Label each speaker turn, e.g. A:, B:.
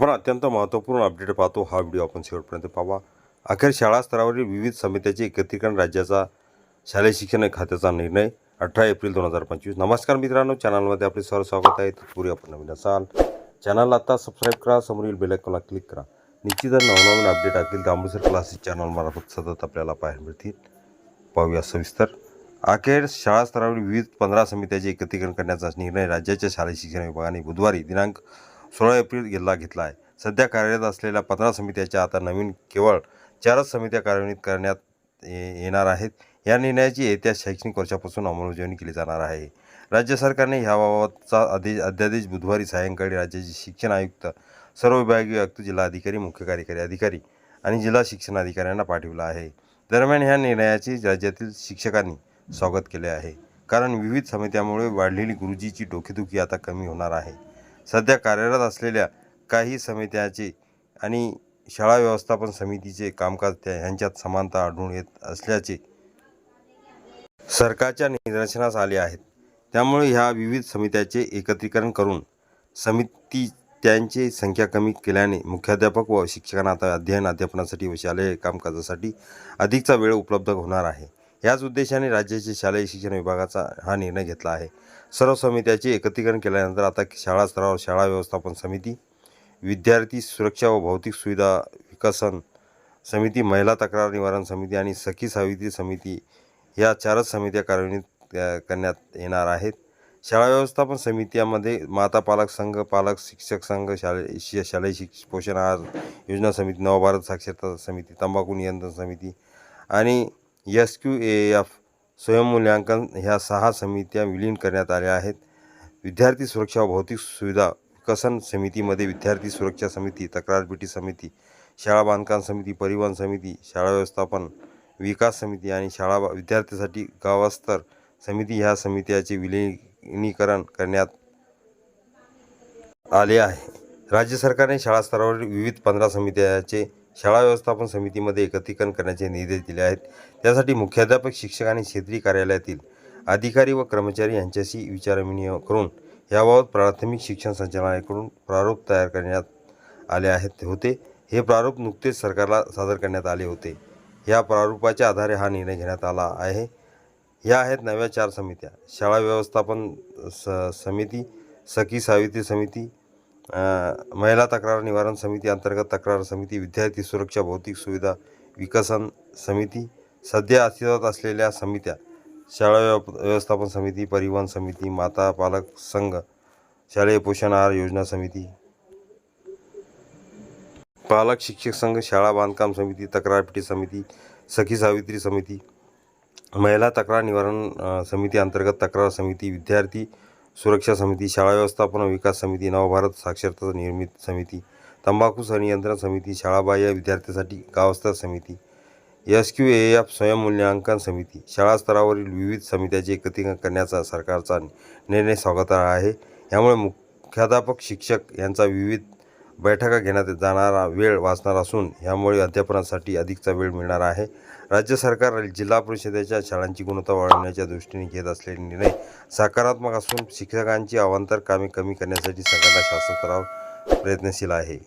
A: आपण अत्यंत महत्त्वपूर्ण अपडेट पाहतो. हा व्हिडिओ आपण शेवटपर्यंत पाहावा. अखेर शाळा स्तरावरील विविध समित्याचे एकत्रीकरण राज्याचा शालेय शिक्षण खात्याचा निर्णय अठरा एप्रिल दोन हजार पंचवीस. नमस्कार मित्रांनो. चॅनलमध्ये आपले सर स्वागत आहे. तत्पूर्वी आपण नवीन असाल चॅनलला आता सबस्क्राईब करा. समोरील बेलायकॉनला क्लिक करा. निश्चितच नवनवीन अपडेट असतील तर अमृतसर क्लासेस चॅनलमार्फत सतत आपल्याला पाहायला मिळतील. पाहूया सविस्तर. अखेर शाळा स्तरावरील विविध पंधरा समित्याचे एकत्रीकरण करण्याचा निर्णय राज्याच्या शालेय शिक्षण विभागाने बुधवारी दिनांक सोळा एप्रिल गेला घेतला आहे सध्या कार्यरत असलेल्या पंधरा समित्याच्या आता नवीन केवळ चारच समित्या कार्यान्वित करण्यात ये- येणार आहेत. या निर्णयाची येत्या शैक्षणिक वर्षापासून अंमलबजावणी केली जाणार आहे. राज्य सरकारने ह्याबाबतचा आदेश अध्यादेश बुधवारी सायंकाळी राज्याचे शिक्षण आयुक्त सर्व विभागीय आयुक्त जिल्हाधिकारी मुख्य कार्यकारी अधिकारी आणि जिल्हा शिक्षण अधिकाऱ्यांना पाठविला आहे. दरम्यान ह्या निर्णयाचे राज्यातील शिक्षकांनी स्वागत केले आहे. कारण विविध समित्यामुळे वाढलेली गुरुजीची डोकेदुखी आता कमी होणार आहे. सध्या कार्यरत असलेल्या काही समित्याचे आणि शाळा व्यवस्थापन समितीचे कामकाज त्या ह्यांच्यात समानता आढळून येत असल्याचे सरकारच्या निदर्शनास आले आहेत. त्यामुळे ह्या विविध समित्याचे एकत्रीकरण करून समिती त्यांची संख्या कमी केल्याने मुख्याध्यापक व शिक्षकांना आता अध्ययन अध्यापनासाठी व शालेय कामकाजासाठी अधिकचा वेळ उपलब्ध होणार आहे. याच उद्देशाने राज्याचे शालेय शिक्षण विभागाचा हा निर्णय घेतला आहे. सर्व समित्याचे एकत्रीकरण केल्यानंतर आता शाळा स्तरावर शाळा व्यवस्थापन समिती विद्यार्थी सुरक्षा व भौतिक सुविधा विकसन समिती महिला तक्रार निवारण समिती आणि सखी सावित्री समिती या चारच समित्या कार्यान्वित करण्यात येणार आहेत. शाळा व्यवस्थापन समित्यामध्ये माता पालक संघ पालक शिक्षक संघ शाळे शालेय शिक्ष पोषण आहार योजना समिती नवभारत साक्षरता समिती तंबाखू नियंत्रण समिती आणि एस क्यू ए एफ स्वयंमूल्यांकन ह्या सहा समित्या विलीन करण्यात आल्या आहेत. विद्यार्थी सुरक्षा भौतिक सुविधा विकसन समितीमध्ये विद्यार्थी सुरक्षा समिती तक्रारपेटी समिती शाळा बांधकाम समिती परिवहन समिती शाळा व्यवस्थापन विकास समिती आणि शाळा बा- विद्यार्थ्यांसाठी गावस्तर समिती ह्या समित्याचे विलिनीकरण करण्यात आले आहे. राज्य सरकारने शाळा स्तरावरील विविध पंधरा समित्याचे शाळा व्यवस्थापन समितीमध्ये एकत्रीकरण करण्याचे निर्देश दिले आहेत. त्यासाठी मुख्याध्यापक शिक्षक आणि क्षेत्रीय कार्यालयातील अधिकारी व कर्मचारी यांच्याशी विचारविनिमय करून याबाबत प्राथमिक शिक्षण संचालनालयाकडून प्रारूप तयार करण्यात आले आहेत होते. हे प्रारूप नुकतेच सरकारला सादर करण्यात आले होते. या प्रारूपाच्या आधारे हा निर्णय घेण्यात आला आहे. या आहेत नव्या चार समित्या. शाळा व्यवस्थापन स समिती सखी सावित्री समिती महिला तक्रार निवारण समिती अंतर्गत तक्रार समिती विद्यार्थी सुरक्षा भौतिक सुविधा विकसन समिती सध्या अस्तित्वात असलेल्या समित्या शाळा व्यव व्यवस्थापन समिती परिवहन समिती माता पालक संघ शालेय पोषण आहार योजना समिती. पालक शिक्षक संघ शाळा बांधकाम समिती तक्रारपेटी समिती सखी सावित्री समिती. महिला तक्रार निवारण समिती अंतर्गत तक्रार समिती विद्यार्थी सुरक्षा समिती शाळा व्यवस्थापन विकास समिती नवभारत साक्षरता निर्मित समिती तंबाखू संनियंत्रण समिती शाळाबाह्य विद्यार्थ्यासाठी गावस्तर समिती एस क्यू ए एफ स्वयंमूल्यांकन समिती शाळा स्तरावरील विविध समित्याचे एकत्रीकरण करण्याचा सरकारचा निर्णय स्वागत आहे. यामुळे मुख्याध्यापक शिक्षक यांचा विविध बैठका घेण्यात जाणारा वेळ वाचणार असून यामुळे अध्यापनासाठी अधिकचा वेळ मिळणार आहे. राज्य सरकार जिल्हा परिषदेच्या शाळांची गुणवत्ता वाढवण्याच्या दृष्टीने घेत असलेले निर्णय सकारात्मक असून शिक्षकांची अवांतर कामे कमी करण्यासाठी सरकारला शासन स्तरावर प्रयत्नशील आहे.